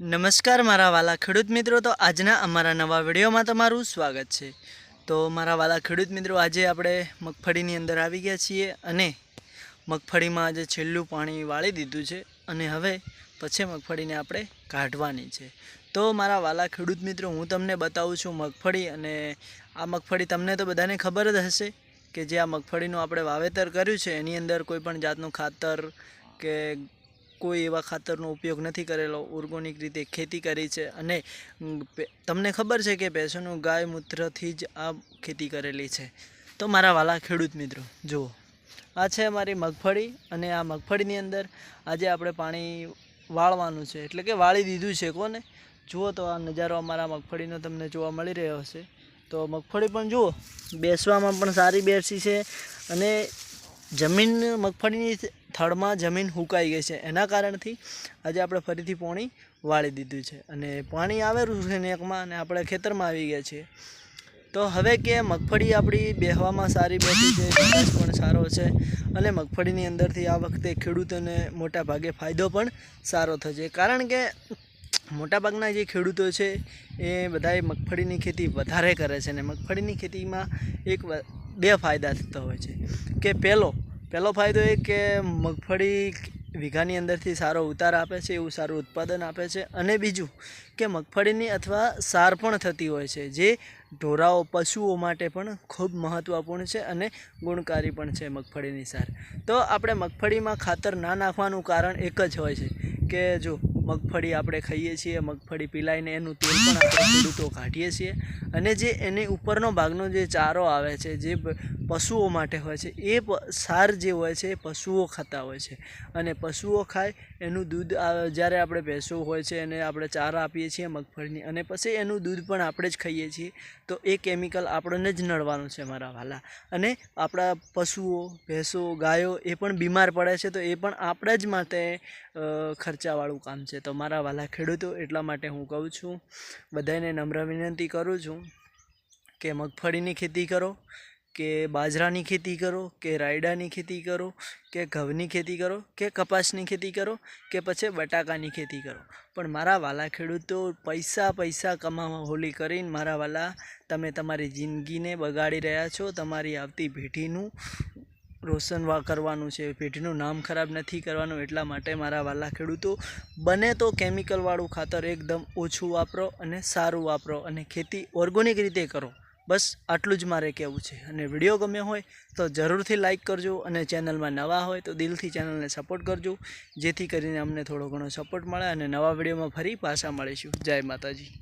નમસ્કાર મારા વાલા ખેડૂત મિત્રો. તો આજના અમારા નવા વિડીયોમાં તમારું સ્વાગત છે. તો મારા વાલા ખેડૂત મિત્રો, આજે આપણે મગફળીની અંદર આવી ગયા છીએ અને મગફળીમાં આજે છેલ્લું પાણી વાળી દીધું છે અને હવે પછી મગફળીને આપણે કાઢવાની છે. તો મારા વાલા ખેડૂત મિત્રો, હું તમને બતાવું છું મગફળી અને આ મગફળી તમને તો બધાને ખબર જ હશે કે જે આ મગફળીનું આપણે વાવેતર કર્યું છે, એની અંદર કોઈપણ જાતનું ખાતર કે કોઈ એવા ખાતરનો ઉપયોગ નથી કરેલો. ઓર્ગોનિક રીતે ખેતી કરી છે અને તમને ખબર છે કે ભેંસોનું ગાય મૂત્રથી જ આ ખેતી કરેલી છે. તો મારા વાલા ખેડૂત મિત્રો, જુઓ. આ છે અમારી મગફળી અને આ મગફળીની અંદર આજે આપણે પાણી વાળવાનું છે. એટલે કે વાળી દીધું છે કોને? જુઓ તો આ નજારો અમારા મગફળીનો તમને જોવા મળી રહ્યો હશે. તો મગફળી પણ જુઓ, બેસવામાં પણ સારી બેસી છે અને જમીન મગફળીની થડમાં જમીન હુકાઈ ગઈ છે. એના કારણથી આજે આપણે ફરીથી પાણી વાળી દીધું છે. અને પાણી આવેલું છે નેકમાં અને આપણે ખેતરમાં આવી ગયા છીએ. તો હવે કે મગફળી આપણી બેહવામાં સારી બેઠી છે, વિકાસ પણ સારો છે અને મગફળીની અંદરથી આ વખતે ખેડૂતોને મોટા ભાગે ફાયદો પણ સારો થશે. કારણ કે મોટાભાગના જે ખેડૂતો છે એ બધાએ મગફળીની ખેતી વધારે કરે છે અને મગફળીની ખેતીમાં એક બે ફાયદા થતા હોય છે. કે પહેલો પહેલો ફાયદો એ કે મગફળી વીઘાની અંદરથી સારો ઉતાર આપે છે, એવું સારું ઉત્પાદન આપે છે અને બીજું કે મગફળીની અથવા સાર પણ થતી હોય છે, જે ઢોરાઓ, પશુઓ માટે પણ ખૂબ મહત્ત્વપૂર્ણ છે અને ગુણકારી પણ છે મગફળીની સાર. તો આપણે મગફળીમાં ખાતર ના નાખવાનું કારણ એક જ હોય છે કે જો મગફળી આપણે ખાઈએ છીએ, મગફળી પીલાઈને એનું તેલ પણ આપણે ખેડૂતો કાઢીએ છીએ. અને જે એની ઉપરનો ભાગનો જે ચારો આવે છે, જે પશુઓ માટે હોય છે, એ સાર જે હોય છે એ પશુઓ ખાતા હોય છે. અને પશુઓ ખાય, એનું દૂધ જ્યારે આપણે ભેંસો હોય છે એને આપણે ચારા આપીએ છીએ મગફળીની, અને પછી એનું દૂધ પણ આપણે જ ખાઈએ છીએ, તો એ કેમિકલ આપણને જ નડવાનું છે મારા વાલા. અને આપણા પશુઓ, ભેંસો, ગાયો એ પણ બીમાર પડે છે, તો એ પણ આપણા જ માટે ખર્ચાવાળું કામ છે. તો મારા વાલા ખેડૂતો, એટલા માટે હું કહું છું બધાને નમ્ર વિનંતી કરું છું કે મગફળીની ખેતી કરો, કે બાજરાની ખેતી કરો, કે રાયડાની ખેતી કરો, કે ઘઉંની ખેતી કરો, કે કપાસની ખેતી કરો, કે પછી બટાકાની ખેતી કરો. પણ મારા વાલા ખેડૂતો પૈસા પૈસા કમાવા હોલી કરીને મારા વાલા, તમે તમારી જિંદગીને બગાડી રહ્યા છો, તમારી આવતી પેઢીનું રોશન કરવાનું છે, પેઢીનું નામ ખરાબ નથી કરવાનું એટલા માટે મારા વાલા ખેડૂતો, બને તો કેમિકલવાળું ખાતર એકદમ ઓછું વાપરો અને સારું વાપરો અને ખેતી ઓર્ગોનિક રીતે કરો. બસ આટલું જ મારે કહેવું છે. અને વીડિયો ગમ્યો હોય તો જરૂરથી લાઇક કરજો અને ચેનલમાં નવા હોય તો દિલથી ચેનલને સપોર્ટ કરજો, જેથી કરીને અમને થોડો ઘણો સપોર્ટ મળે અને નવા વિડીયોમાં ફરી પાછા મળીશું. જય માતાજી.